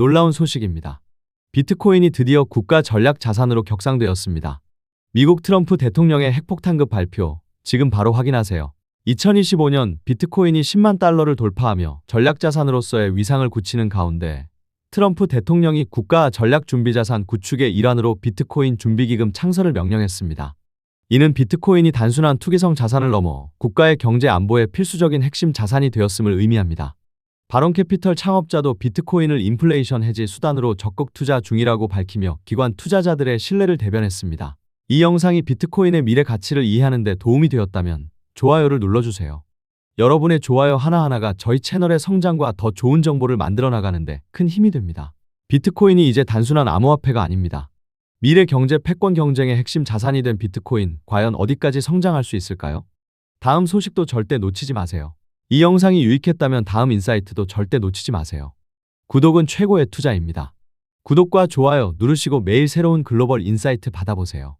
놀라운 소식입니다. 비트코인이 드디어 국가 전략 자산으로 격상되었습니다. 미국 트럼프 대통령의 핵폭탄급 발표, 지금 바로 확인하세요. 2025년 비트코인이 10만 달러를 돌파하며 전략 자산으로서의 위상을 굳히는 가운데 트럼프 대통령이 국가 전략 준비 자산 구축의 일환으로 비트코인 준비기금 창설을 명령했습니다. 이는 비트코인이 단순한 투기성 자산을 넘어 국가의 경제 안보에 필수적인 핵심 자산이 되었음을 의미합니다. 바론 캐피털 창업자도 비트코인을 인플레이션 해지 수단으로 적극 투자 중이라고 밝히며 기관 투자자들의 신뢰를 대변했습니다. 이 영상이 비트코인의 미래 가치를 이해하는 데 도움이 되었다면 좋아요를 눌러주세요. 여러분의 좋아요 하나하나가 저희 채널의 성장과 더 좋은 정보를 만들어 나가는데 큰 힘이 됩니다. 비트코인이 이제 단순한 암호화폐가 아닙니다. 미래 경제 패권 경쟁의 핵심 자산이 된 비트코인, 과연 어디까지 성장할 수 있을까요? 다음 소식도 절대 놓치지 마세요. 이 영상이 유익했다면 다음 인사이트도 절대 놓치지 마세요. 구독은 최고의 투자입니다. 구독과 좋아요 누르시고 매일 새로운 글로벌 인사이트 받아보세요.